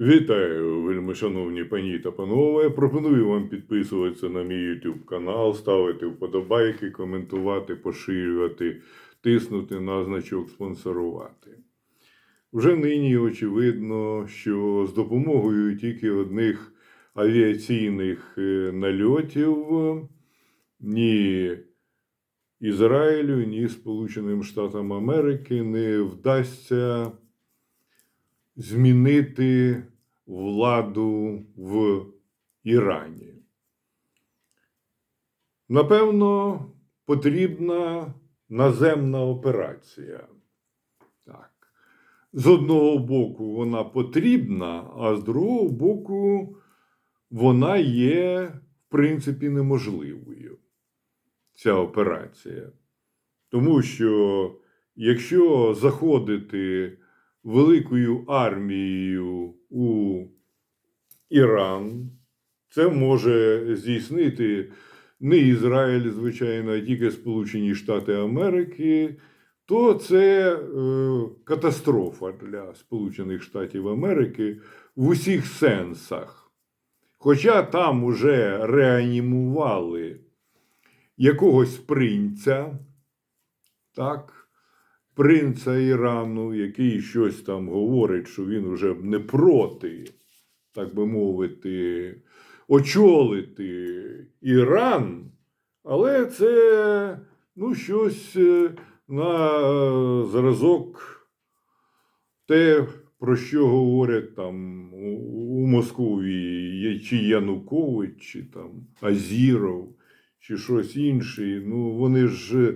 Вітаю, вельми шановні пані та панове. Пропоную вам підписуватися на мій YouTube канал, ставити вподобайки, коментувати, поширювати, тиснути на значок спонсорувати. Вже нині очевидно, що з допомогою тільки одних авіаційних е, нальотів ні Ізраїлю, ні Сполученим Штатам Америки не вдасться змінити владу в Ірані. Напевно, потрібна наземна операція. Так. З одного боку, вона потрібна, а з другого боку, вона є, в принципі, неможливою. Ця операція. Тому що якщо заходити великою армією у Іран, це може здійснити не Ізраїль, звичайно, а тільки Сполучені Штати Америки, то це е, катастрофа для Сполучених Штатів Америки в усіх сенсах. Хоча там уже реанімували якогось принця, так, принца Ірану, який щось там говорить, що він вже не проти, так би мовити, очолити Іран, але це ну, щось е, на зразок те, про що говорять там у, є чи Янукович, чи там Азіров, чи щось інше. Ну, вони ж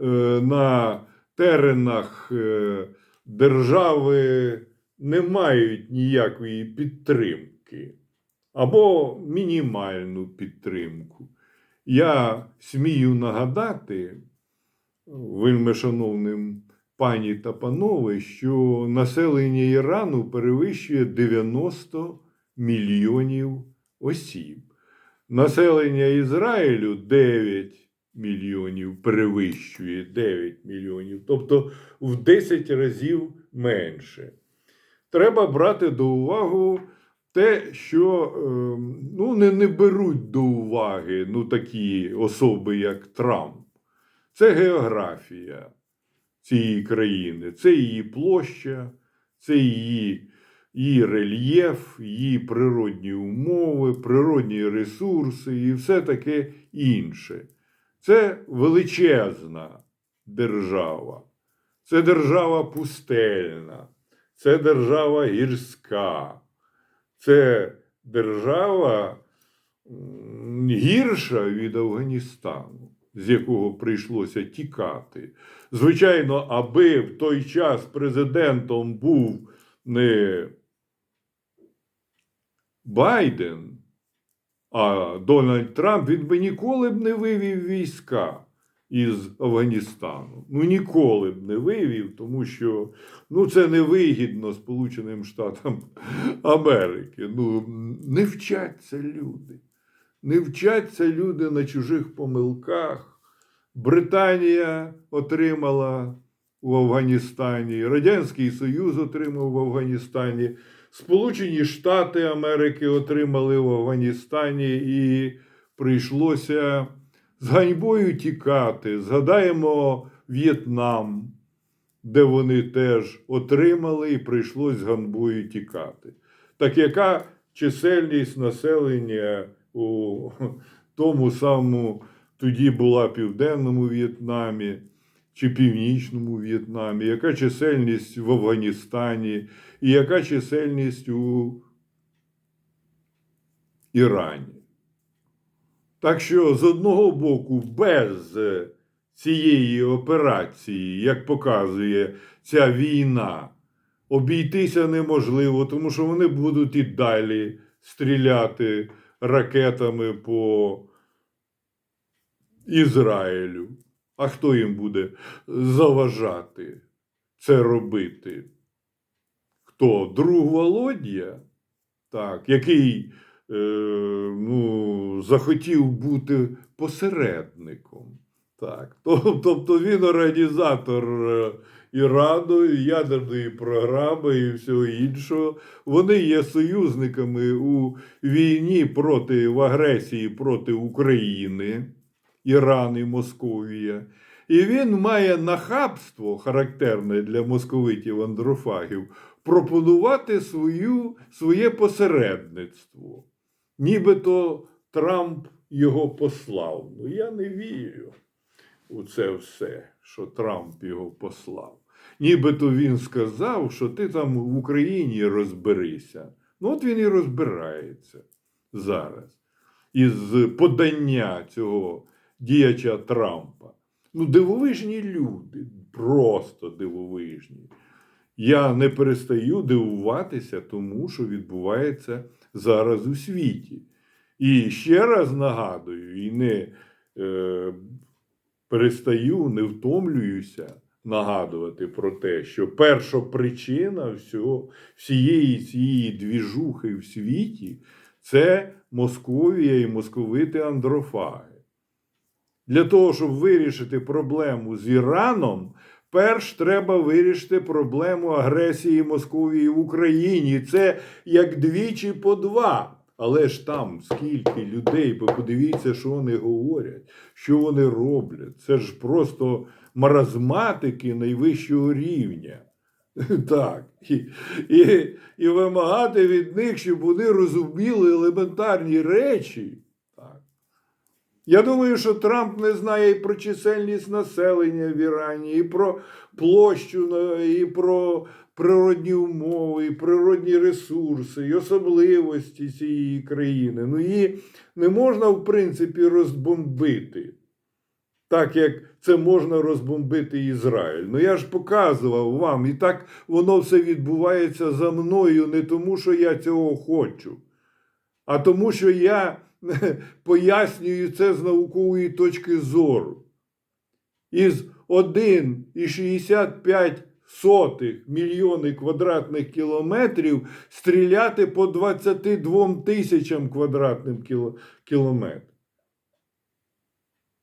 е, на теренах е, держави не мають ніякої підтримки або мінімальну підтримку. Я смію нагадати вельми шановним пані та панове, що населення Ірану перевищує 90 мільйонів осіб. Населення Ізраїлю 9 мільйонів перевищує 9 мільйонів, тобто в 10 разів менше. Треба брати до уваги те, що е, ну, не, не беруть до уваги ну, такі особи, як Трамп. Це географія цієї країни, це її площа, це її, її рельєф, її природні умови, природні ресурси і все таке інше. Це величезна держава, це держава пустельна, це держава гірська, це держава гірша від Афганістану, з якого прийшлося тікати. Звичайно, аби в той час президентом був не Байден, а Дональд Трамп він би ніколи б не вивів війська із Афганістану. Ну ніколи б не вивів, тому що ну, це невигідно Сполученим Штатам Америки. Ну, не вчаться люди. Не вчаться люди на чужих помилках. Британія отримала в Афганістані, Радянський Союз отримав в Афганістані. Сполучені Штати Америки отримали в Афганістані і прийшлося з ганьбою тікати. Згадаємо В'єтнам, де вони теж отримали і прийшлося з ганьбою тікати. Так яка чисельність населення у тому самому тоді була Південному В'єтнамі чи Північному В'єтнамі, яка чисельність в Афганістані і яка чисельність у Ірані. Так що, з одного боку, без цієї операції, як показує ця війна, обійтися неможливо, тому що вони будуть і далі стріляти ракетами по Ізраїлю. А хто їм буде заважати це робити? Хто? Друг Володя, так, який е, ну, захотів бути посередником. Так. Тобто він організатор е, Ірану, і ядерної програми і всього іншого. Вони є союзниками у війні проти в агресії проти України, Іран і Московія. І він має нахабство, характерне для московитів андрофагів, пропонувати свою, своє посередництво. Нібито Трамп його послав. Ну, я не вірю у це все, що Трамп його послав. Нібито він сказав, що ти там в Україні розберися. Ну, от він і розбирається зараз із подання цього діяча Трампа. Ну, дивовижні люди, просто дивовижні. Я не перестаю дивуватися тому, що відбувається зараз у світі. І ще раз нагадую, і не е, перестаю, не втомлююся нагадувати про те, що перша причина всього, всієї цієї двіжухи в світі це Московія і московити андрофаги. Для того, щоб вирішити проблему з Іраном, перш треба вирішити проблему агресії Московії в Україні. Це як двічі по два. Але ж там скільки людей, подивіться, що вони говорять, що вони роблять. Це ж просто маразматики найвищого рівня. Так. І, і, і вимагати від них, щоб вони розуміли елементарні речі. Я думаю, що Трамп не знає і про чисельність населення в Ірані, і про площу, і про природні умови, і природні ресурси, і особливості цієї країни. Ну, її не можна, в принципі, розбомбити. Так як це можна розбомбити Ізраїль. Ну я ж показував вам, і так воно все відбувається за мною не тому, що я цього хочу, а тому, що я пояснюю це з наукової точки зору. Із 1,65 мільйони квадратних кілометрів стріляти по 22 тисячам квадратним кіло- кілометрів.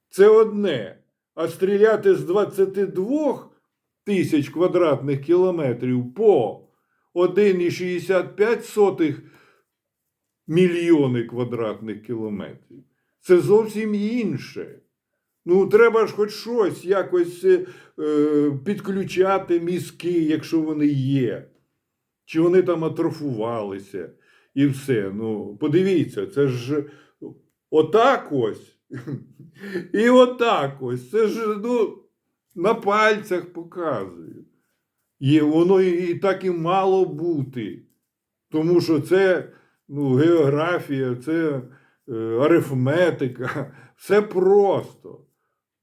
Це одне. А стріляти з 22 тисяч квадратних кілометрів по 1,65 мільйони квадратних кілометрів. Це зовсім інше. Ну, треба ж хоч щось якось е, підключати мізки, якщо вони є. Чи вони там атрофувалися і все. Ну, подивіться, це ж отак ось. І отак ось. Це ж ну, на пальцях показую. Є, воно і, і так і мало бути. Тому що це ну, географія, це е, арифметика, все просто.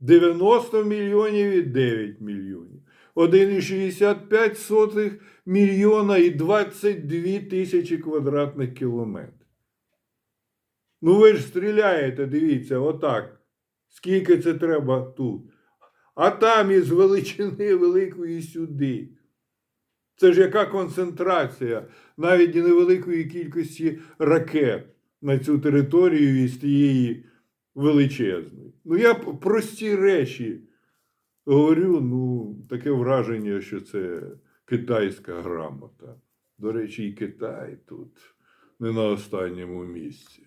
90 мільйонів і 9 мільйонів. 1,65 мільйона і 22 тисячі квадратних кілометрів. Ну ви ж стріляєте, дивіться, отак. Скільки це треба тут. А там із величини великої сюди. Це ж яка концентрація навіть невеликої кількості ракет на цю територію із тієї величезної. Ну, я прості речі говорю, ну, таке враження, що це китайська грамота. До речі, і Китай тут не на останньому місці.